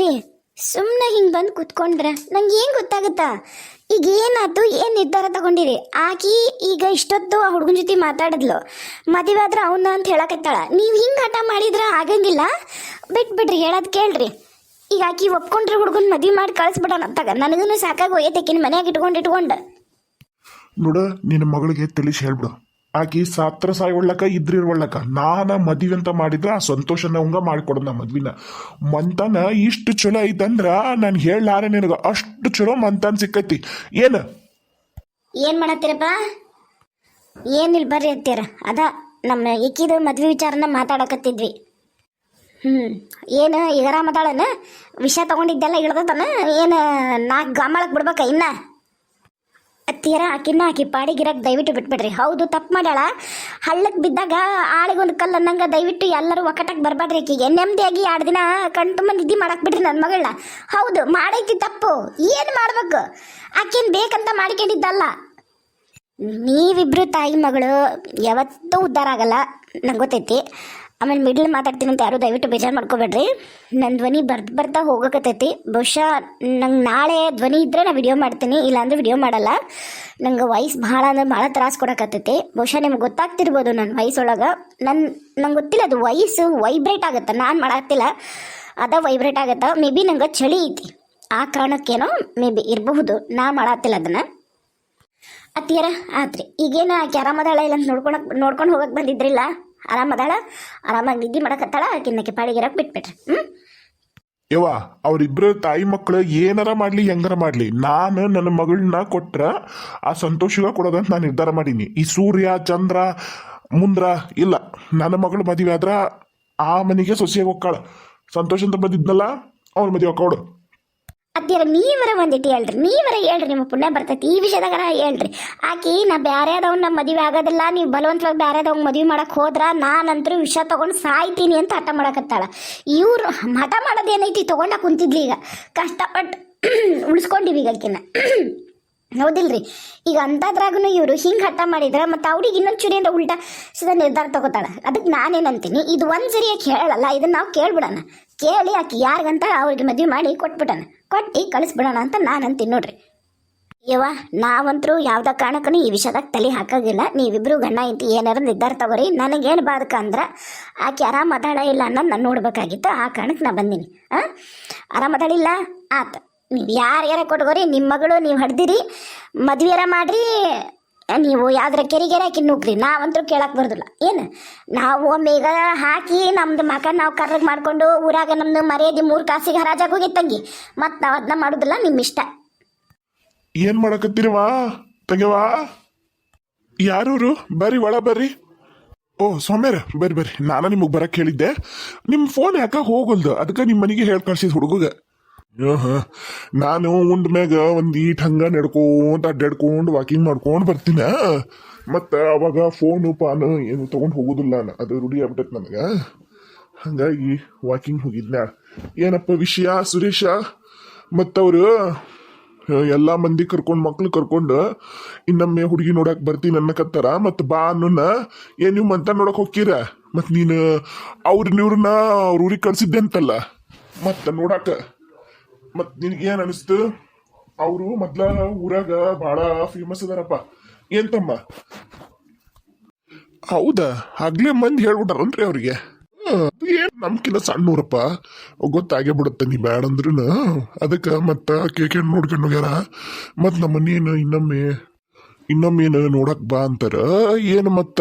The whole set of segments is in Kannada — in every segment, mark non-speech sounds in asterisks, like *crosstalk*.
ರೀ ಸುಮ್ಮನೆ ಹಿಂಗೆ ಬಂದು ಕುತ್ಕೊಂಡ್ರೆ ನಂಗೆ ಏನು ಗೊತ್ತಾಗುತ್ತಾ? ಈಗ ಏನಾಯ್ತು, ಏನು ನಿರ್ಧಾರ ತಗೊಂಡಿರಿ? ಆಕಿ ಈಗ ಇಷ್ಟೊತ್ತು ಆ ಹುಡುಗನ ಜೊತೆ ಮಾತಾಡಿದ್ಲು. ಮದುವೆ ಆದ್ರೆ ಅವನ ಅಂತ ಹೇಳಕತ್ತಾಳ. ನೀವು ಹಿಂಗೆ ಹಠ ಮಾಡಿದ್ರೆ ಆಗಂಗಿಲ್ಲ? ಬಿಟ್ ಬಿಡ್ರಿ ಹೇಳೋದು ಕೇಳ್ರಿ. ಈಗ ಆಕಿ ಒಪ್ಕೊಂಡ್ರೆ ಹುಡುಗನ ಮದುವೆ ಮಾಡಿ ಕಳಿಸ್ಬಿಡೋಣ ಅಂತಾಗ. ನನಗೂ ಸಾಕಾಗಿ ಒಯ್ಯತಕ್ಕಿನ ಮನ್ಯಾಗ ಇಟ್ಕೊಂಡು ಇಟ್ಕೊಂಡು. ನೋಡ, ನಿನ್ನ ಮಗಳಿಗೆ ತಿಳಿಸಿ ಹೇಳ್ಬಿಡು. ಆಕಿ ಸಾತ್ರ ಸಾಯಿ ಒಳ್ಳಕ ಇದ್ರಿರ್ವಳ್ಳಕ ನಾನ ಮದ್ವಿ ಅಂತ ಮಾಡಿದ್ರ ಆ ಸಂತೋಷನ ಅವಂಗ ಮಾಡಿಕೊಡೋಣ ಮದ್ವಿನ. ಮಂತನ ಇಷ್ಟು ಚಲೋ ಐತಂದ್ರ ನಾನು ಹೇಳಾರೆ ನಿನಗ, ಅಷ್ಟು ಚಲೋ ಮಂತನ್ ಸಿಕ್ಕೈತಿ. ಏನ? ಏನು ಮಾಡತ್ತೀರಪ್ಪ? ಏನಿಲ್ಲ ಬರ್ರಿ ಅತ್ತೀರ ಅದ ನಮ್ಮ ಇಕ್ಕಿದ ಮದ್ವೆ ವಿಚಾರನ ಮಾತಾಡಕತ್ತಿದ್ವಿ. ಹ್ಞೂ ಏನು ಈಗ ಮಾತಾಡನ? ವಿಷಯ ತಗೊಂಡಿದ್ದೆಲ್ಲ ಹಿಡ್ದತನ ಏನು ನಾಲ್ಕು ಗಾಮಳಕ್ಕೆ ಬಿಡ್ಬೇಕ ಇನ್ನ? ತೀರಾ ಆಕಿನ ಆಕಿ ಪಾಡಿಗಿರಕ್ಕೆ ದಯವಿಟ್ಟು ಬಿಟ್ಬಿಡ್ರಿ. ಹೌದು, ತಪ್ಪು ಮಾಡ್ಯಾಳ. ಹಳ್ಳಕ್ಕೆ ಬಿದ್ದಾಗ ಆಳಿಗೊಂದು ಕಲ್ಲು ಅನ್ನಂಗೆ ದಯವಿಟ್ಟು ಎಲ್ಲರೂ ಒಕ್ಕಟಕ್ಕೆ ಬರಬಾರ್ರಿ ಆಕಿಗೆ. ನೆಮ್ಮದಿಯಾಗಿ ಎರಡು ದಿನ ಕಣ್ ತುಂಬ ನಿದ್ದೆ ಮಾಡಕ್ಕೆ ಬಿಡ್ರಿ ನನ್ನ ಮಗಳ ಹೌದು, ಮಾಡೈತಿ ತಪ್ಪು. ಏನು ಮಾಡ್ಬೇಕು? ಆಕಿನ ಬೇಕಂತ ಮಾಡ್ಕೊಂಡಿದ್ದಲ್ಲ. ನೀವಿಬ್ರು ತಾಯಿ ಮಗಳು, ಯಾವತ್ತೂ ಉದ್ಧಾರ ಆಗಲ್ಲ. ನಂಗೆ ಗೊತ್ತೈತಿ. ಆಮೇಲೆ ಮಿಡ್ಲ್ ಮಾತಾಡ್ತೀನಿ ಅಂತ ಯಾರು ದಯವಿಟ್ಟು ಬೇಜಾರು ಮಾಡ್ಕೋಬೇಡ್ರಿ. ನನ್ನ ಧ್ವನಿ ಬರ್ದು ಬರ್ತಾ ಹೋಗಕತ್ತೈತಿ. ಬಹುಶಃ ನಂಗೆ ನಾಳೆ ಧ್ವನಿ ಇದ್ದರೆ ನಾನು ವಿಡಿಯೋ ಮಾಡ್ತೀನಿ, ಇಲ್ಲಾಂದ್ರೆ ವಿಡಿಯೋ ಮಾಡಲ್ಲ. ನಂಗೆ ವಾಯ್ಸ್ ಭಾಳ ಅಂದ್ರೆ ಭಾಳ ತ್ರಾಸ ಕೊಡಕತ್ತೈತಿ. ಬಹುಶಃ ನಿಮ್ಗೆ ಗೊತ್ತಾಗ್ತಿರ್ಬೋದು ನನ್ನ ವಯಸ್ಸೊಳಗೆ ನನ್ನ ನಂಗೆ ಗೊತ್ತಿಲ್ಲ ಅದು ವಯಸ್ಸು ವೈಬ್ರೇಟ್ ಆಗುತ್ತೆ? ನಾನು ಮಾಡಾಕ್ತಿಲ್ಲ. ಅದ ವೈಬ್ರೇಟ್ ಆಗುತ್ತೆ? ಮೇ ಬಿ ನಂಗೆ ಚಳಿ ಐತಿ. ಆ ಕಾರಣಕ್ಕೇನೋ ಮೇ ಬಿ ಇರಬಹುದು. ನಾ ಮಾಡಾತಿಲ್ಲ ಅದನ್ನು. ಅತ್ತಿಯರ, ಆತ್ರಿ. ಈಗೇನು ಆಕೆ ಆರಾಮದಾಳ ಇಲ್ಲ ಅಂತ ನೋಡ್ಕೊಳಕ್ ನೋಡ್ಕೊಂಡು ಹೋಗಕ್ಕೆ ಬಂದಿದ್ರಿಲ್ಲ? ಆರಾಮದಾಳ ಆರಾಮಾಗಿ ನಿದ್ದೆ ಮಾಡಕತ್ತಾಳ? ಆಕಿನ್ನಕ್ಕೆ ಪಾಡಿಗಿರಕ್ಕೆ ಬಿಟ್ಬಿಟ್ರಿ. ಹ್ಞೂ ಯವ್ವ, ಅವ್ರಿಬ್ರು ತಾಯಿ ಮಕ್ಕಳು ಏನಾರ ಮಾಡ್ಲಿ, ಹೆಂಗಾರ ಮಾಡ್ಲಿ, ನಾನು ನನ್ನ ಮಗಳನ್ನ ಕೊಟ್ರ ಆ ಸಂತೋಷಗ ಕೊಡೋದಂತ ನಾನು ನಿರ್ಧಾರ ಮಾಡೀನಿ. ಈ ಸೂರ್ಯ, ಚಂದ್ರ, ಮುಂದ್ರ, ಇಲ್ಲ, ನನ್ನ ಮಗಳು ಮದುವೆ ಆದ್ರ ಆ ಮನೆಗೆ ಸೊಸೆಯಾಗಿ ಹೋಗ್ಕಾಳ ಸಂತೋಷ ಅಂತ ಬಂದಿದ್ನಲ್ಲ, ಅವ್ರ ಮದುವೆ ಹೋಗೋಡು ಅತ್ತಿಯರ ನೀವರ ಒಂದಿಟ್ಟು ಹೇಳ್ರಿ, ನೀವರ ಹೇಳ್ರಿ, ನಿಮ್ಮ ಪುಣ್ಯ ಬರ್ತೈತಿ. ಈ ವಿಷಯದಾಗ ಹೇಳ್ರಿ. ಆಕಿ, ನಾ ಬ್ಯಾರೆದವ್ನ ಮದುವೆ ಆಗೋದಿಲ್ಲ, ನೀವು ಬಲವಂತವಾಗಿ ಬ್ಯಾರೆದವ್ನ ಮದುವೆ ಮಾಡಕ್ ಹೋದ್ರ ನಾನಂತರೂ ವಿಷ ತಗೊಂಡು ಸಾಯ್ತೀನಿ ಅಂತ ಹಠ ಮಾಡಕತ್ತಾಳ. ಇವ್ರು ಹಠ ಮಾಡೋದೇನೈತಿ, ತಗೊಂಡ ಕುಂತಿದ್ಲಿ ಈಗ. ಕಷ್ಟಪಟ್ಟು *clears throat* ಉಳಿಸ್ಕೊಂಡಿವಿ ಈಗ ಆಕಿನ. ಹೌದಿಲ್ರಿ. ಈಗ ಅಂಥದ್ರಾಗೂ ಇವರು ಹಿಂಗೆ ಹಠ ಮಾಡಿದ್ರೆ ಮತ್ತು ಅವ್ರಿಗೆ ಇನ್ನೊಂದು ಚೂರಿ ಅಂದ್ರೆ ಉಲ್ಟಾ ಸದ ನಿರ್ಧಾರ ತಗೋತಾಳೆ. ಅದಕ್ಕೆ ನಾನೇನಂತೀನಿ ಇದು ಒಂದು ಸರಿ ಹೇಳಲ್ಲ, ಇದನ್ನು ನಾವು ಕೇಳ್ಬಿಡೋಣ. ಕೇಳಿ ಆಕೆ ಯಾರಿಗಂತ ಅವ್ರಿಗೆ ಮದುವೆ ಮಾಡಿ ಕೊಟ್ಬಿಡೋಣ. ಕೊಟ್ಟು ಕಳಿಸ್ಬಿಡೋಣ ಅಂತ ನಾನು ಅಂತೀನಿ ನೋಡ್ರಿ. ಯವ್ವ, ನಾವಂತರೂ ಯಾವ್ದ ಕಾರಣಕ್ಕೂ ಈ ವಿಷಯದಾಗ ತಲೆ ಹಾಕಾಗಿಲ್ಲ. ನೀವಿಬ್ರು ಗಂಡ ಇಂತಿ ಏನಾರ ನಿರ್ಧಾರ ತಗೋರಿ. ನನಗೇನು ಬಾಧಕ ಅಂದ್ರೆ ಆಕೆ ಆರಾಮ ಅದಾಳ ಇಲ್ಲ ಅನ್ನೋದು ನಾನು ನೋಡ್ಬೇಕಾಗಿತ್ತು. ಆ ಕಾರಣಕ್ಕೆ ನಾ ಬಂದೀನಿ. ಹಾಂ ಆರಾಮ ಮಾತಾಡಿಲ್ಲ ಆತ. ನೀವು ಯಾರು ಯಾರ ಕೊಟ್ಕೋರಿ ನಿಮ್ಮ ಮಗಳು ನೀವು ಹಡ್ದಿರಿ ಮದುವೆರ ಮಾಡ್ರಿ, ನೀವು ಯಾವ್ದಾರ ಕೆರಿಗೆರೆ ಹಾಕಿ ನುಗ್ರಿ ನಾವಂತೂ ಕೇಳಕ್ಕೆ ಬರೋದಿಲ್ಲ. ಏನು? ನಾವು ಒಮ್ಮೆ ಹಾಕಿ ನಮ್ದು ಮಕ ನಾವು ಕರ್ರಗ್ ಮಾಡ್ಕೊಂಡು ಊರಾಗ ನಮ್ದು ಮರ್ಯಾದೆ ಮೂರು ಕಾಸಿಗೆ ಹರಾಜಾಗಿ ಹೋಗಿ ತಂಗಿ. ಮತ್ತು ನಾವು ಅದನ್ನ ಮಾಡೋದಿಲ್ಲ ನಿಮ್ಮ ಇಷ್ಟ. ಏನ್ ಮಾಡಕತ್ತೀರವಾ ತಗೆವಾ ಯಾರೂರು? ಬರ್ರಿ, ಒಳ ಬರ್ರಿ. ಓ, ಸೌಮ್ಯರ, ಬರ್ರಿ ಬರ್ರಿ. ನಾನು ನಿಮಗೆ ಬರಕ್ಕೆ ಹೇಳಿದ್ದೆ. ನಿಮ್ಮ ಫೋನ್ ಯಾಕ ಹೋಗಲ್ದು? ಅದಕ್ಕೆ ನಿಮ್ಮ ಮನೆಗೆ ಹೇಳಿ ಕಳ್ಸಿದ್ ಹುಡುಗಗ. ನಾನು ಉಂಡ ಮ್ಯಾಗ ಒಂದ್ ಈಟ್ ಹಂಗ ನಡ್ಕೊಂತ ಅಡ್ಡಾಡ್ಕೊಂಡು ವಾಕಿಂಗ್ ಮಾಡ್ಕೊಂಡು ಬರ್ತೀನ. ಮತ್ತ ಅವಾಗ ಫೋನು ಪಾನು ಏನು ತಗೊಂಡ್ ಹೋಗುದಿಲ್ಲ ನಾನು. ಅದು ರೂಢಿ ಆಗ್ಬಿಟ್ಟೈತೆ ನನಗ. ಹಂಗಾಗಿ ವಾಕಿಂಗ್ ಹೋಗಿದ್ನ. ಏನಪ್ಪ ವಿಷಯ, ಸುರೇಶ? ಮತ್ತವ್ರು, ಎಲ್ಲಾ ಮಂದಿ ಕರ್ಕೊಂಡು, ಮಕ್ಳು ಕರ್ಕೊಂಡು ಇನ್ನೊಮ್ಮೆ ಹುಡುಗಿ ನೋಡಕ್ ಬರ್ತೀನಿ ಅನ್ನಕತ್ತಾರ? ಮತ್ ಬಾ ಅನ್ನೋನ ಏನ್ ನೀವು ಮಂತ ನೋಡಕ್ ಹೋಗ್ತೀರ? ಮತ್ ನೀನು ಅವ್ರನ್ನ ಇವ್ರನ್ನ ಅವ್ರ ಊರಿಗೆ ಕಳ್ಸಿದ್ದೆ ಅಂತಲ್ಲ. ಮತ್ತ ನೋಡಾಕ. ಮತ್ ನಿನ್ಗೆ ಏನ್ ಅನಿಸ್ತು? ಅವರು ಮೊದ್ಲ ಊರಾಗ ಬಹಳ ಫೇಮಸ್ ಅದಾರಪ್ಪ. ಏನ್ ತಮ್ಮ? ಹೌದಾ? ಆಗ್ಲೇ ಮಂದಿ ಹೇಳ್ಬಿಟ್ಟಾರನ್ರಿ ಅವ್ರಿಗೆ? ಏನ್ ನಮ್ಕಿನ್ನ ಸಣ್ಣೂರಪ್ಪ? ಗೊತ್ತಾಗೇ ಬಿಡುತ್ತೆ, ನೀ ಬ್ಯಾಡ ಅಂದ್ರೂ ಅದಕ್ಕೆ ಮತ್ತ ಕೇಕೆ ನೋಡ್ಕೊಂಡು ಹೋಗ್ಯಾರ. ಮತ್ ನಮ್ಮ ಮನೇನು ಇನ್ನೊಮ್ಮೆ, ಇನ್ನೊಮ್ಮೇನು ನೋಡಕ್ ಬಾ ಅಂತಾರ. ಏನು ಮತ್ತ?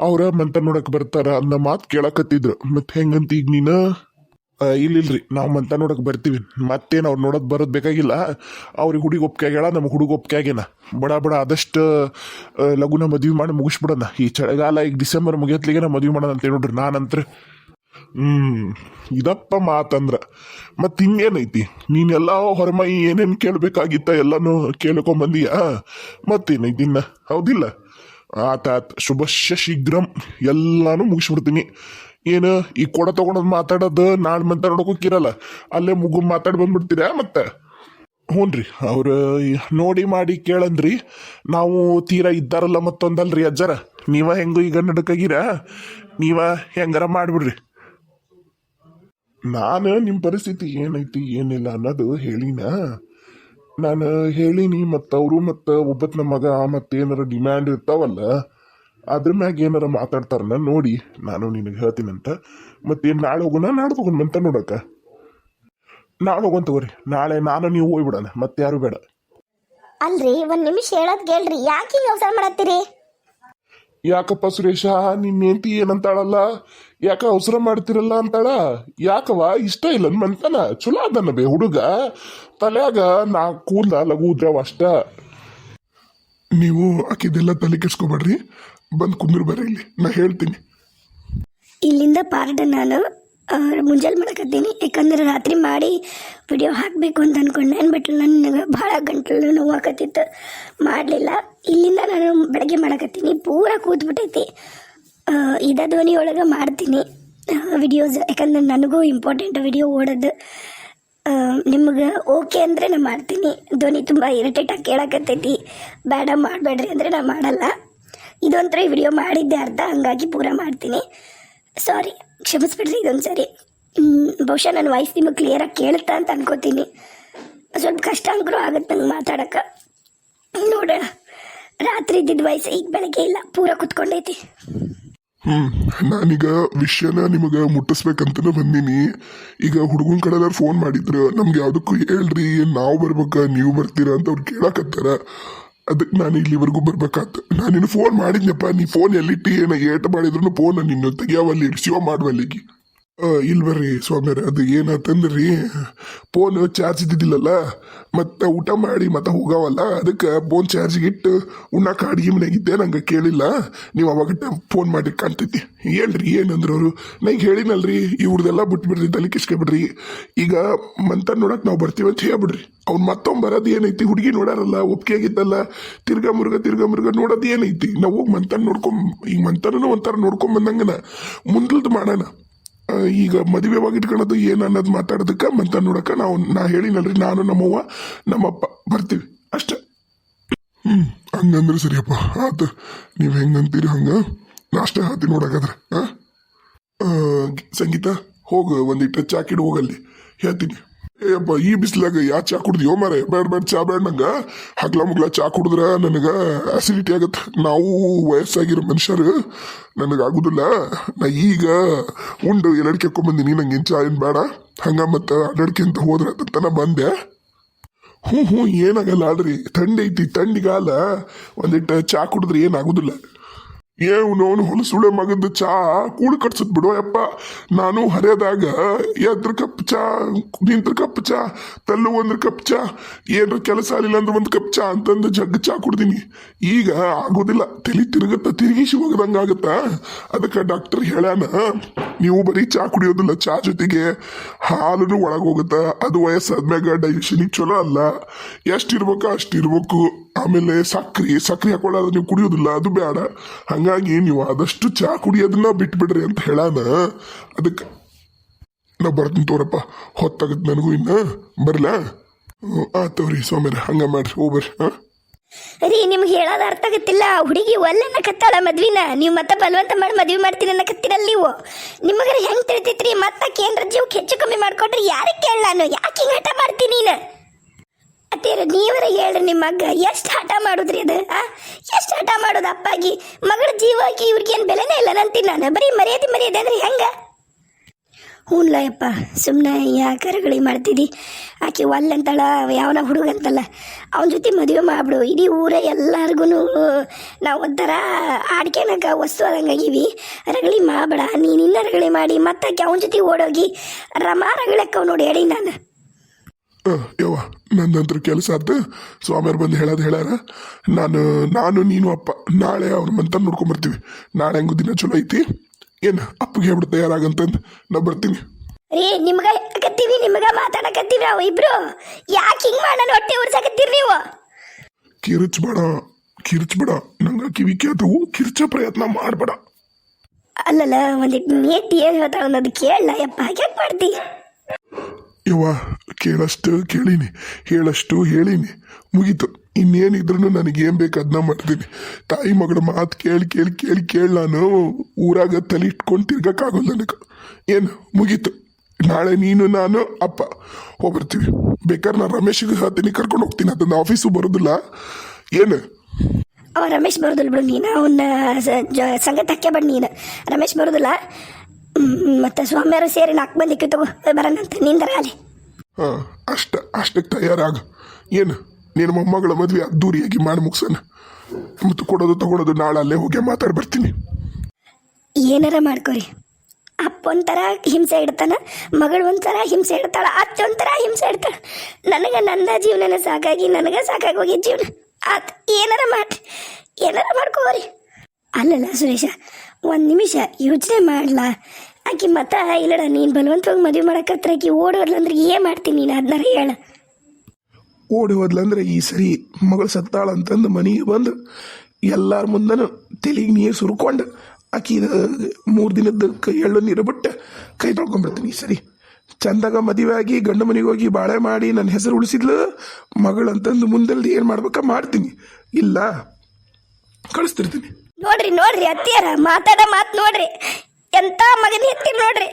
ಅವ್ರ ಮಂತ ನೋಡಕ್ ಬರ್ತಾರ ಅನ್ನೋ ಮಾತು ಕೇಳಕತ್ತಿದ್ರು. ಮತ್ತೆ ಹೆಂಗಂತ ಈಗ ನೀನು? ಇಲ್ಲಿಲ್ರಿ, ನಾವು ಮಂತ ನೋಡಕ್ ಬರ್ತೀವಿ. ಮತ್ತೇನು ಅವ್ರು ನೋಡೋದು ಬರೋದು ಬೇಕಾಗಿಲ್ಲ. ಅವ್ರಿಗೆ ಹುಡುಗಿ ಒಪ್ಪಿಗೆ ಆಗ್ಯಾಳ, ನಮ್ಗೆ ಹುಡುಗ ಒಪ್ಪಿಗೆ ಆಗ್ಯಾನ. ಬಡ ಬಡ ಆದಷ್ಟು ಲಘುನ ಮದ್ವೆ ಮಾಡಿ ಮುಗಿಸ್ಬಿಡೋಣ. ಈ ಚಳಿಗಾಲ ಈಗ ಡಿಸೆಂಬರ್ ಮುಗಿಯತ್ಲಿಗೆ ನಾ ಮದ್ವಿ ಮಾಡೋಣ ಅಂತ ನೋಡ್ರಿ ನಾನಂತ್ರ. ಹ್ಮ್, ಇದಪ್ಪ ಮಾತಂದ್ರ. ಮತ್ ಇನ್ನೇನೈತಿ ನೀನೆಲ್ಲ ಹೊರಮೈ ಏನೇನು ಕೇಳ್ಬೇಕಾಗಿತ್ತ ಎಲ್ಲಾನು ಕೇಳ್ಕೊಂಬಂದಿಯಾ? ಮತ್ತೇನೈತಿ ಇನ್ನ? ಹೌದಿಲ್ಲ? ಆತಾತ್ ಶುಭಶ ಶೀಘ್ರಂ. ಎಲ್ಲಾನು ಮುಗಿಸ್ಬಿಡ್ತೀನಿ. ಏನು? ಈ ಕೊಡ ತಗೊಂಡ್ ಮಾತಾಡೋದು ನಾಳೆ ಮಾತಾಡೋಕಿರಲ್ಲ ಅಲ್ಲೇ ಮುಗು ಮಾತಾಡಿ ಬಂದ್ಬಿಡ್ತೀರಾ ಮತ್ತೆ? ಹ್ಞೂನ್ರಿ ಅವ್ರು ನೋಡಿ ಮಾಡಿ ಕೇಳಂದ್ರಿ ನಾವು ತೀರಾ ಇದ್ದಾರಲ್ಲ ಮತ್ತೊಂದಲ್ರಿ ಅಜ್ಜರ? ನೀವ ಹೆಂಗು ಈಗ ನಡಕಾಗಿರ? ನೀವ ಹೆಂಗಾರ ಮಾಡ್ಬಿಡ್ರಿ. ನಾನು ನಿಮ್ಮ ಪರಿಸ್ಥಿತಿ ಏನೈತಿ, ಏನಿಲ್ಲ ಅನ್ನೋದು ಹೇಳಿನ. ನಾನು ಹೇಳಿನಿ ಮತ್ತು ಅವರು ಮತ್ತು ಒಬ್ಬತ್ ನಮ್ಮ ಮಗ ಮತ್ತೇನಾರ ಡಿಮ್ಯಾಂಡ್ ಇರ್ತಾವಲ್ಲ ಅದ್ರ ಮ್ಯಾಗ ಏನಾರ ಮಾತಾಡ್ತಾರನ ನೋಡಿ ನಾನು ನಿನಗೆ ಹೇಳ್ತೀನಂತ ಮತ್ತೇನು ನಾಳೆ ಹೋಗೋಣ ನಾಳೆ ಹೋಗೋಣ ಅಂತ ನೋಡಕ್ಕ. ನಾಳೆ ಹೋಗೋಣ ತಗೋರಿ. ನಾಳೆ ನಾನು ನೀವು ಹೋಗ್ಬಿಡೋಣ ಮತ್ತೆ ಯಾರು ಬೇಡ. ಅಲ್ರಿ ಒಂದ್ ನಿಮಿಷ ಹೇಳೋದ್ ಕೇಳ್ರಿ. ಯಾಕೆ ಹಿಂಗ ಅವಸರ ಮಾಡತ್ತೀರಿ? ಯಾಕಪ್ಪ ಸುರೇಶ ನಿನ್ನ ಹೆಂಡತಿ ಏನಂತಾಳಲ್ಲ? ಯಾಕ ಅವಸರ ಮಾಡ್ತಿರಲ್ಲ ಅಂತಾಳ? ಯಾಕವ ಇಷ್ಟ ಇಲ್ಲ ಮಂತನ ಚಲೋ ಅದನ್ನ ಬೇ ಹುಡುಗ. ತಲೆಯಾಗ ನಾ ಕೂದಲ ಲಘು ಉದ್ರವ ಅಷ್ಟ. ನೀವು ಆಕಿದೆಲ್ಲ ತಲೆ ಕೆಡ್ಸ್ಕೊಬೇಡ್ರಿ. ಬಂದ್ ಕುಂದಿರು ಬರ್ರಿ ಇಲ್ಲಿ. ನಾ ಹೇಳ್ತೀನಿ. ಇಲ್ಲಿಂದ ಪಾರ್ಟ್ ನಾನು ಮುಂಜಾನೆ ಮಾಡಕತ್ತೀನಿ. ಯಾಕಂದ್ರೆ ರಾತ್ರಿ ಮಾಡಿ ವಿಡಿಯೋ ಹಾಕಬೇಕು ಅಂತ ಅನ್ಕೊಂಡೆ. ಅನ್ಬಿಟ್ಟು ನನಗೆ ಭಾಳ ಗಂಟಲು ನೋವಾಕತ್ತಿತ್ತು ಮಾಡಲಿಲ್ಲ. ಇಲ್ಲಿಂದ ನಾನು ಬೆಳಗ್ಗೆ ಮಾಡಕತ್ತೀನಿ. ಪೂರ ಕೂತ್ಬಿಟ್ಟೈತಿ. ಇದ ಒಳಗೆ ಮಾಡ್ತೀನಿ ವಿಡಿಯೋಸ್ ಯಾಕಂದ್ರೆ ನನಗೂ ಇಂಪಾರ್ಟೆಂಟ್ ವಿಡಿಯೋ ಓಡೋದು. ನಿಮ್ಗೆ ಓಕೆ ಅಂದರೆ ನಾನು ಮಾಡ್ತೀನಿ. ಧ್ವನಿ ತುಂಬ ಇರಿಟೇಟಾಗಿ ಕೇಳಕತ್ತೈತಿ. ಬೇಡ, ಮಾಡಬೇಡ್ರಿ ಅಂದರೆ ನಾನು ಮಾಡಲ್ಲ. ಇದೊಂಥರ ವಿಡಿಯೋ ಮಾಡಿದ್ದೆ, ಅರ್ಧ ಹಂಗಾಗಿ ಪೂರ ಮಾಡ್ತೀನಿ. ಸಾರಿ ಕ್ಷಮಿಸ್ಬಿಡ್ರಿ, ಇದೊಂದು ಸರಿ. ಬಹುಶಃ ನನ್ನ ವಾಯ್ಸ್ ನಿಮಗೆ ಕ್ಲಿಯರಾಗಿ ಕೇಳುತ್ತಾ ಅಂತ ಅನ್ಕೋತೀನಿ. ಸ್ವಲ್ಪ ಕಷ್ಟ ಅಂಕರೂ ಆಗುತ್ತೆ ನಂಗೆ ಮಾತಾಡೋಕೆ. ನೋಡೋಣ ರಾತ್ರಿ ಇದ್ದಿದ್ದ ವಯಸ್ಸು ಈಗ ಬೆಳಗ್ಗೆ ಇಲ್ಲ, ಪೂರ ಕುತ್ಕೊಂಡೈತಿ. ಹ್ಮ್, ನಾನೀಗ ವಿಷಯನ ನಿಮಗೆ ಮುಟ್ಟಿಸ್ಬೇಕಂತನ ಬಂದೀನಿ. ಈಗ ಹುಡುಗನ ಕಡೆ ಫೋನ್ ಮಾಡಿದ್ರು, ನಮ್ಗೆ ಯಾವುದಕ್ಕೂ ಹೇಳ್ರಿ ನಾವು ಬರ್ಬೇಕ, ನೀವು ಬರ್ತೀರಾ ಅಂತ ಅವ್ರು ಕೇಳಕತ್ತಾರ. ಅದಕ್ಕೆ ನಾನು ಇಲ್ಲಿವರೆಗೂ ನಾನು ನಾನಿನ್ನು ಫೋನ್ ಮಾಡಿದ್ನಪ್ಪ. ನೀ ಫೋನ್ ಎಲ್ಲಿಟ್ಟಿ ಏನ ಏಟ್ ಮಾಡಿದ್ರು ಫೋನ್ ನಿನ್ನ ತೆಗಿಯಾವಲ್ಲಿ ರಿಸೀವ್ ಮಾಡುವಲ್ಲಿಗೆ. ಇಲ್ಲಿ ಬರ್ರಿ ಸ್ವಾಮಿಯವ್ರೆ ಅದು ಏನಂತಂದ್ರಿ ಫೋನ್ ಚಾರ್ಜ್ ಇದ್ದಿದ್ದಿಲ್ಲಲ್ಲ? ಮತ್ತೆ ಊಟ ಮಾಡಿ ಮತ್ತೆ ಹೋಗವಲ್ಲ? ಅದಕ್ಕೆ ಫೋನ್ ಚಾರ್ಜಿಗೆ ಇಟ್ಟು ಉಣ್ಣಕ್ಕೆ ಅಡುಗೆ ಮನೆಗಿದ್ದೆ ನಂಗೆ ಕೇಳಿಲ್ಲ. ನೀವು ಅವಾಗ ಫೋನ್ ಮಾಡಿ ಕಾಣ್ತೈತಿ ಹೇಳ್ರಿ ಏನಂದ್ರು ಅವರು? ನಂಗೆ ಹೇಳಿನಲ್ರಿ, ಇವ್ರದೆಲ್ಲ ಬಿಟ್ಬಿಡ್ರಿ, ತಲೆ ಕಿಸ್ಕೊಬಿಡ್ರಿ ಈಗ ಮಂತ ನೋಡಕ್ಕೆ ನಾವು ಬರ್ತೀವಿ ಅಂತ ಹೇಳ್ಬಿಡ್ರಿ. ಅವ್ನು ಮತ್ತೊಮ್ಮೆ ಬರೋದು ಏನೈತಿ? ಹುಡುಗಿ ನೋಡಾರಲ್ಲ, ಒಪ್ಪಿಗೆ ಆಗಿದ್ದಲ್ಲ. ತಿರ್ಗಾ ಮುರುಗ ತಿರ್ಗಾ ಮುರುಗ ನೋಡೋದು ಏನೈತಿ? ನಾವು ಹೋಗಿ ಮಂತನ್ ನೋಡ್ಕೊಂಬ, ಈಗ ಮಂತನೂ ಒಂಥರ ನೋಡ್ಕೊಂಬಂದಂಗನ. ಮುಂದಲ್ದು ಮಾಡೋಣ. ಈಗ ಮದುವೆ ಇಟ್ಕೊಳ್ಳೋದು ಏನು ಅನ್ನೋದು ಮಾತಾಡೋದಕ್ಕೆ ಮಂತ ನೋಡಕ್ಕೆ ನಾವು, ನಾ ಹೇಳಿನಲ್ರಿ, ನಾನು ನಮ್ಮವ್ವ, ನಮ್ಮಪ್ಪ ಬರ್ತೀವಿ. ಅಷ್ಟೆ. ಹ್ಞೂ ಹಂಗಂದ್ರೆ ಸರಿಯಪ್ಪ, ಆತು. ನೀವು ಹೆಂಗಂತೀರಿ ಹಂಗ? ಅಷ್ಟೇ ಹಾತಿ ನೋಡಕ್ಕಾದ್ರೆ ಹಾಂ ಸಂಗೀತ, ಹೋಗು, ಒಂದಿಟ್ಟು ಚಾಕಿಡ್ ಹೋಗಲ್ಲಿ. ಹೇಳ್ತೀನಿ. ಏಯಪ್ಪ ಈ ಬಿಸಿಲಾಗ ಯಾ ಚಾ ಕುಡ್ದಿಯೋ ಮಾರೇ? ಬೇಡ ಬೇಡ, ಚಾ ಬೇಡ ನಂಗ. ಹಗ್ಲ ಮುಗ್ಲ ಚಾ ಕುಡಿದ್ರೆ ನನಗೆ ಅಸಿಡಿಟಿ ಆಗತ್ತೆ ನಾವು ವಯಸ್ಸಾಗಿರೋ ಮನುಷ್ಯರು ನನಗಾಗುದಿಲ್ಲ ನಾ ಈಗ ಉಂಡು ಎರಡು ಬಂದೀನಿ ನಂಗೆ ಚಾ ಏನು ಬೇಡ. ಹಂಗ ಮತ್ತು ಅಡ್ಡಾಡ್ಕಿಂತ ಹೋದ್ರೆ ತನ ಬಂದೆ. ಹ್ಞೂ ಹ್ಞೂ ಏನಾಗಲ್ಲ ಆಡ್ರಿ ಥಂಡಿ ಐತಿ, ಥಂಡಿಗಾಲ. ಒಂದಿಟ್ಟು ಚಾ ಕುಡಿದ್ರೆ ಏನಾಗುದಿಲ್ಲ ಏನು ಅವನು ಹೊಲಸುಳೆ ಮಗದ ಚಾ ಕೂಳು ಕಟ್ಸದ್ ಬಿಡು ಯಪ್ಪ ನಾನು ಹರಿಯದಾಗ ಎದ್ರ ಕಪ್ ಚಾ ನಿಂತ್ರ ಕಪ್ ಚಾ, ತಲ್ಲು ಒಂದ್ರ ಕಪ್ ಚಾ, ಏನ್ರ ಕೆಲಸ ಆಗಲಿಲ್ಲ ಅಂದ್ರೆ ಒಂದು ಕಪ್ ಚಾ ಅಂತಂದು ಜಗ್ ಚಾ ಕುಡ್ದೀನಿ. ಈಗ ಆಗೋದಿಲ್ಲ, ತಲೆ ತಿರುಗತ್ತ, ತಿರುಗಿಸಿ ಹೋಗದಂಗ ಆಗತ್ತ. ಅದಕ್ಕೆ ಡಾಕ್ಟರ್ ಹೇಳ್ಯಾನ, ನೀವು ಬರೀ ಚಾ ಕುಡಿಯೋದಿಲ್ಲ, ಚಾ ಜೊತೆಗೆ ಹಾಲು ಒಳಗೆ ಅದು ವಯಸ್ಸಾದ್ಮ್ಯಾಗ ಡೈಜೆಷನ್ ಚಲೋ ಅಲ್ಲ. ಎಷ್ಟಿರ್ಬೇಕು ಅಷ್ಟಿರ್ಬೇಕು ಆಮೇಲೆ ಸಕ್ರಿ ಸಕ್ರಿ ಹಾಕೊಳ್ಳೋದು ನೀವು ಕುಡಿಯೋದಿಲ್ಲ, ಅದು ಬೇಡ. ಹಂಗಾಗಿ ನೀವು ಆದಷ್ಟು ಚಹಾ ಕುಡಿಯೋದನ್ನ ಬಿಟ್ಬಿಡ್ರಿ ಅಂತ ಹೇಳಾನ. ಅದಕ್ಕೆ ನಾ ಬರ್ತೀನಿ ತೋರಪ್ಪ, ಹೊತ್ತಾಗತ್ತೆ ನನಗೂ ಇನ್ನ. ಬರ್ಲಾ? ಆತವ್ರಿ ಸೋಮ್ಯಾರ ಹಂಗ ಮಾಡ್ರಿ ಹೋಗ್ಬರ್ರಿ ಹಾಂ? ರೀ, ನಿಮ್ಗೆ ಹೇಳೋದು ಅರ್ಥ ಆಗತ್ತಿಲ್ಲ. ಹುಡುಗಿ ಒಲ್ಲೆನ ಕತ್ತಾಳ ಮದ್ವಿನ. ನೀವು ಮತ್ತೆ ಬಲವಂತ ಮಾಡಿ ಮದ್ವೆ ಮಾಡ್ತೀನಿ ಅನ್ನಕತ್ತೀರಲ್ಲ ನೀವು. ನಿಮಗರ ಹೆಂಗ್ ತಿಳಿತೈತ್ರಿ? ಮತ್ತೆ ಕೇಂದ್ರ ಜೀವಕ್ಕೆ ಹೆಚ್ಚು ಕಮ್ಮಿ ಮಾಡ್ಕೊಟ್ರಿ ಯಾರಿಗೆ ಕೇಳ ನಾನು? ಯಾಕೆ ಹಿಂಗೆ ಮಾಡ್ತೀನಿ ನೀನು? ಅತ್ತೇರ ನೀವರ ಹೇಳ್ರಿ ನಿಮ್ಮ ಮಗ ಎಷ್ಟು ಹಠ ಮಾಡುದ್ರಿ ಅದು ಆ? ಎಷ್ಟು ಹಠ ಮಾಡೋದು ಅಪ್ಪಾಗಿ ಮಗಳ ಜೀವಕ್ಕೆ ಇವ್ರಿಗೆ ಏನು ಬೆಲೆನೇ ಇಲ್ಲ ನಂತೀನಿ ನಾನು. ಬರೀ ಮರ್ಯಾದೆ ಮರ್ಯಾದೆ ಅಂದ್ರೆ ಹೆಂಗೆ? ಹ್ಞೂನ್ಲಯಪ್ಪ ಸುಮ್ಮನೆ ಯಾಕರಗಳಿ ಮಾಡ್ತಿದ್ದಿ ಆಕೆ ಒಲ್ಲಂತಾಳ ಯಾವನ ಹುಡುಗ ಅಂತಲ್ಲ ಅವನ ಜೊತೆ ಮದುವೆ ಮಾಡ್ಬಿಡು. ಇಡೀ ಊರ ಎಲ್ಲಾರ್ಗು ನಾವು ಒಂಥರ ಆಡ್ಕೆನಕ ವಸ್ತು ಆದಂಗಾಗಿವಿ ರಗಳಿ ಮಾಡ್ಬೇಡ. ನೀನು ಇನ್ನ ರಗಳಿ ಮಾಡಿ, ಮತ್ತಾಕೆ ಅವನ ಜೊತೆ ಓಡೋಗಿ ರಮಾ ರಗಳಕ್ಕವ್ ನೋಡಿ ಹೇಳಿ ನಾನು. ಯವ್ವ ನಂದಂತ್ರ ಕೆಲಸ ಆತು. ಸ್ವಾಮಿಯವ್ರು ಬಂದು ಹೇಳೋದು ಹೇಳ್ಯಾರ. ನಾನು ನಾನು ನೀನು ಅಪ್ಪ ನಾಳೆ ಅವ್ರ ಮಂತ ನೋಡ್ಕೊಂಬರ್ತೀವಿ ನಾಳೆ ಹೆಂಗು ದಿನ ಚಲೋ ಐತಿ. ಏನು ಅಪ್ಪಗೆ ಹೇಳ್ಬಿಟ್ಟು ತಯಾರಾಗಂತಂದು. ನಾ ಬರ್ತೀನಿ. ರೀ ನಿಮ್ಗ ಕತ್ತೀವಿ ನಿಮ್ಗ ಮಾತಾಡಕತ್ತೀವಿ ನಾವು ಇಬ್ರು. ಯಾಕೆ ಹಿಂಗೆ ಮಾಡೋಣ ಹೊಟ್ಟೆ ಉರ್ಸಕತ್ತೀರಿ ನೀವು? ಕಿರಿಚ್ಬೇಡ ಕಿರಿಚ್ಬೇಡ ನಂಗೆ ಕಿವಿ ಕೇಳ್ತವು. ಕಿರ್ಚೋ ಪ್ರಯತ್ನ ಮಾಡಬೇಡ. ಅಲ್ಲಲ್ಲ ಒಂದಿಟ್ಟು ನೇತಿ ಏನು ಹೇಳ್ತಾವ ಅನ್ನೋದು ಕೇಳಲ್ಲ ಯಪ್ಪ. ಯಾಕೆ ಮಾಡ್ತಿ? ಯವ್ವ, ಕೇಳಷ್ಟು ಕೇಳೀನಿ, ಹೇಳಷ್ಟು ಹೇಳೀನಿ. ಮುಗೀತು. ಇನ್ನೇನಿದ್ರು ನನಗೆ ಏನು ಬೇಕು ಅದನ್ನ ಮಾಡ್ತೀನಿ. ತಾಯಿ ಮಗಳ ಮಾತು ಕೇಳಿ ಕೇಳಿ ಕೇಳಿ ಕೇಳಿ ನಾನು ಊರಾಗ ತಲೆ ಇಟ್ಕೊಂಡು ತಿರ್ಗಕ್ಕಾಗಲ್ಲ ನನಗೆ. ಏನು, ಮುಗೀತು. ನಾಳೆ ನೀನು, ನಾನು, ಅಪ್ಪ ಹೋಗ್ಬರ್ತೀವಿ. ಬೇಕಾದ್ರೆ ನಾನು ರಮೇಶಿಗೆ ಹೇಳ್ತೀನಿ, ಕರ್ಕೊಂಡು ಹೋಗ್ತೀನಿ. ಅದನ್ನ ಆಫೀಸು ಬರೋದಿಲ್ಲ. ಏನು? ರಮೇಶ್ ಬರೋದಿಲ್ಲ ಬಿಡು ನೀನು. ಅವನ್ನ ಸಂಗತಿ ಹಾಕ್ಯಬೇಡ ಬಡ್ ನೀನು. ರಮೇಶ್ ಬರೋದಿಲ್ಲ. ಮತ್ತು ಸ್ವಾಮಿಯವರು ಸೇರಿ ನಾಲ್ಕು ಮಂದಿ ಕಿತ್ತು ಬರೋಣಂತ ನಿಂದರ ಅಲ್ಲಿ ಹಾಂ ಅಷ್ಟ ಅಷ್ಟಕ್ಕೆ ತಯಾರಾಗ. ಏನು ನಿನ್ನ ಮೊಮ್ಮಗಳ ಮದುವೆ ಅದ್ದೂರಿಯಾಗಿ ಮಾಡಿ ಮುಗಿಸನ? ಮತ್ತು ಕೊಡೋದು ತಗೊಳೋದು ನಾಳೆ ಅಲ್ಲೇ ಹೋಗಿ ಮಾತಾಡಿ ಬರ್ತೀನಿ. ಏನಾರ ಮಾಡ್ಕೋರಿ. ಅಪ್ಪ ಒಂಥರ ಹಿಂಸೆ ಇಡ್ತಾನ ಮಗಳು ಒಂಥರ ಹಿಂಸೆ ಇಡ್ತಾಳ ಅತ್ತೆ ಒಂಥರ ಹಿಂಸೆ ಇಡ್ತಾಳ. ನನಗೆ ನನ್ನ ಜೀವನನ ಸಾಕಾಗಿ ನನಗೆ ಸಾಕಾಗಿ ಹೋಗಿ ಜೀವನ. ಆತ್ ಏನಾರ ಮಾಡ್ರಿ ಏನಾರ ಮಾಡ್ಕೋರಿ ಅಲ್ಲಲ್ಲ, ಸುರೇಶ, ಒಂದು ನಿಮಿಷ ಯೋಚನೆ ಮಾಡ್ಲಾ? ಆಕಿ ಮತ ಇಲ್ಲಡ, ನೀನು ಬಲವಂತವಾಗಿ ಮದುವೆ ಮಾಡಕತ್ರ ಆಕಿ ಓಡೋರ್ಲ ಅಂದ್ರೆ ಏನು ಮಾಡ್ತೀನಿ ನೀನು? ಅದನ್ನಾರ ಹೇಳ. ಓಡಿ ಹೋದ್ಲಂದ್ರೆ ಈ ಸರಿ ಮಗಳು ಸತ್ತಾಳ ಅಂತಂದು ಮನೆಗೆ ಬಂದು ಎಲ್ಲಾರ ಮುಂದನು ತಲೆಗೆ ನೀರು ಸುರ್ಕೊಂಡು ಆಕಿ ಮೂರು ದಿನದ ಕೈ ಎಳ್ಳು ನೀರು ಬಿಟ್ಟು ಕೈ ತೊಳ್ಕೊಂಡ್ಬಿಡ್ತೀನಿ ಈ ಸರಿ. ಚಂದಾಗ ಮದುವೆ ಆಗಿ ಗಂಡು ಮನೆಗೆ ಹೋಗಿ ಬಾಳೆ ಮಾಡಿ ನನ್ನ ಹೆಸರು ಉಳಿಸಿದ್ಲು, ಮಗಳು ಅಂತಂದು ಮುಂದಲ್ದು ಏನು ಮಾಡ್ಬೇಕಾ ಮಾಡ್ತೀನಿ. ಇಲ್ಲ, ಕಳಿಸ್ತಿರ್ತೀನಿ. ನೋಡ್ರಿ ನೋಡ್ರಿ, ಅತ್ತಿಯರ ಮಾತಾಡ ಮಾತು ನೋಡ್ರಿ. ಎಂತ ಮಗನ ಎತ್ತೀರಿ ನೋಡ್ರಿ.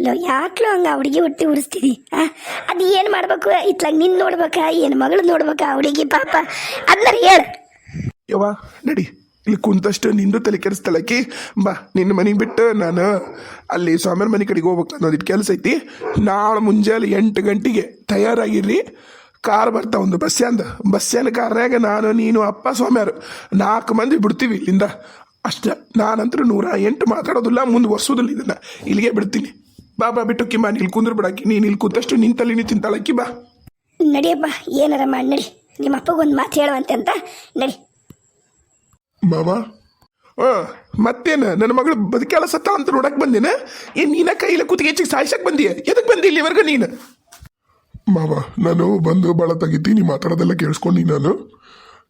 ಲೋ, ಯಾಕ್ಲೋ ಹಂಗ ಹುಡುಗಿ ಹುಟ್ಟಿ ಉಡಿಸ್ತೀರಿ ಆ? ಅದು ಏನು ಮಾಡ್ಬೇಕು? ಇತ್ಲಾಗ ನಿನ್ ನೋಡ್ಬೇಕಾ, ಏನು ಮಗಳು ನೋಡ್ಬೇಕಾ ಹುಡುಗಿ ಪಾಪ? ಅದನ್ನ ಹೇಳು. ಯವ್ವ, ನಡಿ. ಇಲ್ಲಿ ಕುಂತಷ್ಟು ನಿಂದು ತಲೆ ಕೆಡಿಸ್ತಾಳಕಿ ಬಾ, ನಿನ್ನ ಮನೆಗೆ ಬಿಟ್ಟು ನಾನು ಅಲ್ಲಿ ಸ್ವಾಮಿಯವ್ರ ಮನೆ ಕಡೆಗೆ ಹೋಗ್ಬೇಕು ಅನ್ನೋದಿಟ್ಟು ಕೆಲಸ ಐತಿ. ನಾಳೆ ಮುಂಜಾನೆ ಎಂಟು ಗಂಟೆಗೆ ತಯಾರಾಗಿರ್ರಿ. ಕಾರ್ ಬರ್ತಾ ಒಂದು ಬಸ್ಸ್ಯಾಂದ ಬಸ್ಸ್ಯಾನ ಕಾರ್ನಾಗ ನಾನು ನೀನು ಅಪ್ಪ ಸ್ವಾಮ್ಯಾರು ನಾಲ್ಕು ಮಂದಿ ಬಿಡ್ತೀವಿ ಇಲ್ಲಿಂದ. ಅಷ್ಟೆ ನಾನಂತರೂ ನೂರ ಎಂಟು ಮಾತಾಡೋದಿಲ್ಲ ಮುಂದುವರ್ಸೋದಿಲ್ಲ ಇದನ್ನ. ಇಲ್ಲಿಗೆ ಬಿಡ್ತೀನಿ. ಬಾ ಬಾ ಬಿಟ್ಟು ಕಿಮ್ಮ ಇಲ್ಲಿ ಕುಂದ್ರ ಬಿಡಾಕಿ ನೀನು ಇಲ್ಲಿ ಕೂತಷ್ಟು ನಿಂತಲ್ಲಿ ನೀ ತಿಂತಾಳಕ್ಕಿ ಬಾ. ನಡಿಯಪ್ಪ ಏನಾರ ಮಾಡಿ ನಡಿ. ನಿಮ್ಮ ಅಪ್ಪಗೊಂದು ಮಾತು ಹೇಳುವಂತೆ ಅಂತ. ನಡಿ. ಮಾವ? ಹಾಂ ಮತ್ತೇನು? ನನ್ನ ಮಗಳು ಬದುಕೆಲ್ಲ ಸತ್ತ ಅಂತ ನೋಡಕ್ಕೆ ಬಂದೇನ? ಏನ್ ನೀನ ಕೈಯಲ್ಲಿ ಕುತ್ತಿಗೆ ಹೆಚ್ಚಿಗೆ ಸಾಯಿಸಕ್ಕೆ ಬಂದಿಯ? ಎದಕ್ಕೆ ಬಂದಿ ಇಲ್ಲಿವರೆಗೂ ನೀನು? ಮಾವ, ನಾನು ಬಂದು ಭಾಳ ತೆಗಿತಿ, ನೀ ಮಾತಾಡೋದೆಲ್ಲ ಕೇಳಿಸ್ಕೊಂಡು ನಾನು.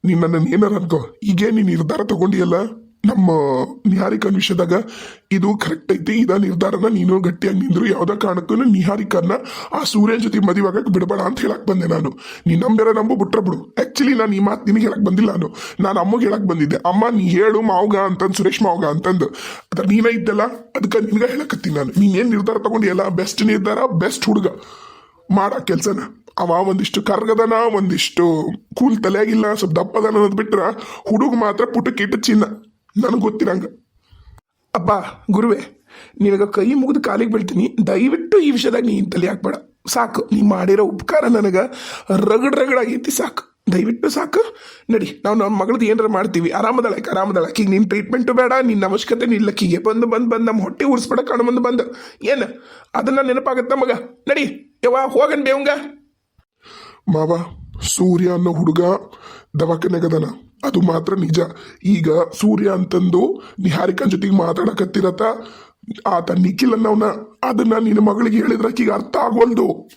ನೀನು ನನ್ನನ್ನು ಏನಾರು ಅನ್ಕೋ. ಈಗೇ ನೀನು ನಿರ್ಧಾರ ತಗೊಂಡಿಯಲ್ಲ? ನಮ್ಮ ನಿಹಾರಿಕನ್ ವಿಷಯದಾಗ ಇದು ಕರೆಕ್ಟ್ ಐತಿ, ಇದ ನಿರ್ಧಾರನ ನೀನು ಗಟ್ಟಿಯಾಗಿ ನಿಂದ್ರು, ಯಾವುದೇ ಕಾರಣಕ್ಕೂ ನಿಹಾರಿಕನ್ನ ಆ ಸೂರ್ಯನ ಜೊತೆ ಮದಿವಾಗಕ್ಕೆ ಬಿಡಬೇಡ ಅಂತ ಹೇಳಕ್ ಬಂದೆ ನಾನು. ನೀ ನಂಬೇರ ನಂಬು, ಬಿಟ್ರ ಬಿಡು. ಆಕ್ಚುಲಿ ನಾನು ಈ ಮಾತು ನಿನಗೆ ಹೇಳಕ್ ಬಂದಿಲ್ಲ ನಾನು. ನಾನು ಅಮ್ಮಗೆ ಹೇಳಕ್ ಬಂದಿದ್ದೆ. ಅಮ್ಮ, ನೀ ಹೇಳು ಮಾವ್ಗ ಅಂತಂದು, ಸುರೇಶ್ ಮಾವ್ಗ ಅಂತಂದು. ಅದ್ರ ನೀನ ಇದ್ದಲ್ಲ ಅದಕ್ಕೆ ನಿನ್ಗ ಹೇಳಕತ್ತೀನಿ ನಾನು. ನೀನ್ ಏನ್ ನಿರ್ಧಾರ ತಗೊಂಡಿಯಲ್ಲ? ಬೆಸ್ಟ್ ನಿರ್ಧಾರ ಬೆಸ್ಟ್ ಹುಡುಗ. ಮಾಡ ಕೆಲಸನ. ಅವ ಒಂದಿಷ್ಟು ಕರ್ಗದನ, ಒಂದಿಷ್ಟು ಕೂಲ್ ತಲೆಯಾಗಿಲ್ಲ, ಸ್ವಲ್ಪ ದಪ್ಪದನ ಅನ್ನೋದು ಬಿಟ್ರೆ ಹುಡುಗ ಮಾತ್ರ ಪುಟಕ್ಕಿಟ್ಟ ಚಿನ್ನ. ನನಗೆ ಗೊತ್ತಿರಂಗ ಅಪ್ಪ ಗುರುವೆ, ನಿನಗ ಕೈ ಮುಗಿದು ಕಾಲಿಗೆ ಬೀಳ್ತೀನಿ. ದಯವಿಟ್ಟು ಈ ವಿಷಯದಾಗ ನೀನು ತಲೆ ಹಾಕ್ಬೇಡ. ಸಾಕು, ನೀ ಮಾಡಿರೋ ಉಪಕಾರ ನನಗೆ ರಗಡ್ ರಗಡಾಗೈತಿ, ಸಾಕು. ದಯವಿಟ್ಟು ಸಾಕು. ನಡಿ, ನಾವು ನಮ್ಮ ಮಗಳದ್ದು ಏನಾರ ಮಾಡ್ತೀವಿ. ಆರಾಮದಳಕ್ಕೆ ಆರಾಮದಳಕ್ಕೆ ಈಗ ನಿನ್ನ ಟ್ರೀಟ್ಮೆಂಟು ಬೇಡ ನಿನ್ನ ಅವಶ್ಯಕತೆ ನಿಲ್ಲಕ್ಕಿಗೆ ಬಂದು ಬಂದು ಬಂದು ನಮ್ಮ ಹೊಟ್ಟೆ ಉರ್ಸ್ಬೇಡ ಕಾಣು, ಬಂದು ಬಂದು. ಏನು? ಅದನ್ನು ನೆನಪಾಗತ್ತೆ ಮಗ? ನಡಿ. ಯವ್ವ, ಹೋಗನ್ ಬೇವಂಗ. ಮಾವ, ಸೂರ್ಯ ಅನ್ನೋ ಹುಡುಗ ದವಾಖಾನೆಗದನ ಅದು ಮಾತ್ರ ನಿಜ. ಈಗ ಸೂರ್ಯ ಅಂತಂದು ನಿಹಾರಿಕನ್ ಜೊತೆಗೆ ಮಾತಾಡಕತ್ತಿರತ್ತ. ಆತ ನಿಖಿಲ್ ಅನ್ನೋನ ಅದನ್ನ ನಿನ್ನ ಮಗಳಿಗೆ ಹೇಳಿದ್ರೆ ಆಕಿಗೆ ಅರ್ಥ ಆಗೋಲ್ದು.